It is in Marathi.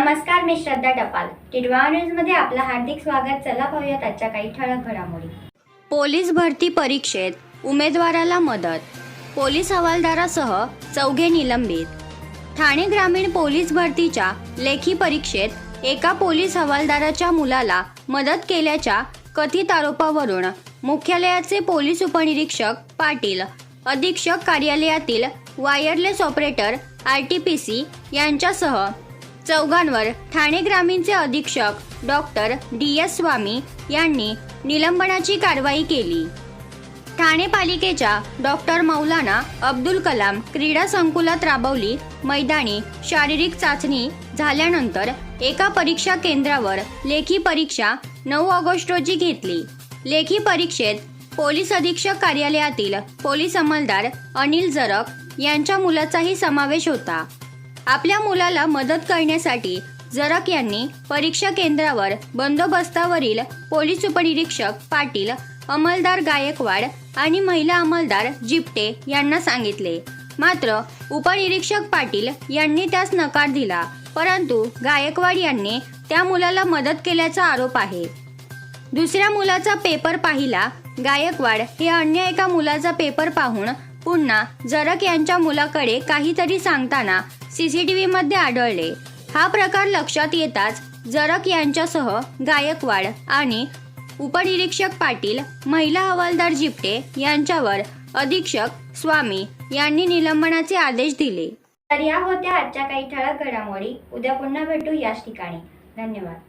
मी श्रद्धा टपाल. टिडवा न्यूजमध्ये आपलं हार्दिक स्वागत. चला पाहूयात आजच्या काही ठळक घडामोडी. पोलीस भरती परीक्षेत उमेदवाराला मदत. पोलीस हवालदारासह चौघे निलंबित. ठाणे ग्रामीण पोलीस भरतीच्या लेखी परीक्षेत एका पोलीस हवालदाराच्या मुलाला मदत केल्याच्या कथित आरोपावरून मुख्यालयाचे पोलीस उपनिरीक्षक पाटील अधीक्षक कार्यालयातील wireless operator R T P C यांच्यासह चौघांवर ठाणे ग्रामीणचे अधीक्षक डॉक्टर डी एस स्वामी यांनी निलंबनाची कारवाई केली. ठाणे पालिकेच्या डॉक्टर मौलाना अब्दुल कलाम क्रीडा संकुलात राबवली मैदानी शारीरिक चाचणी झाल्यानंतर एका परीक्षा केंद्रावर लेखी परीक्षा नऊ ऑगस्ट रोजी घेतली. लेखी परीक्षेत पोलीस अधीक्षक कार्यालयातील पोलीस अंमलदार अनिल जरक यांच्या मुलाचाही समावेश होता. आपल्या मुलाला मदत करण्यासाठी जरक यांनी परीक्षा केंद्रावर बंदोबस्तावरील पोलीस उपनिरीक्षक पाटील अंमलदार गायकवाड आणि महिला अंमलदार जिपटे यांना सांगितले. मात्र उपनिरीक्षक पाटील यांनी त्यास नकार दिला परंतु गायकवाड यांनी त्या मुलाला मदत केल्याचा आरोप आहे. दुसऱ्या मुलाचा पेपर पाहिला गायकवाड हे अन्य एका मुलाचा पेपर पाहून पुन्हा जरक यांच्या मुलाकडे काहीतरी सांगताना सीसीटीव्ही मध्ये आढळले. हा प्रकार लक्षात येताच जरक यांच्यासह गायकवाड आणि उपनिरीक्षक पाटील महिला हवालदार जिपटे यांच्यावर अधीक्षक स्वामी यांनी निलंबनाचे आदेश दिले. तर या होत्या आजच्या काही ठळक घडामोडी. उद्या पुन्हा भेटू याच ठिकाणी. धन्यवाद.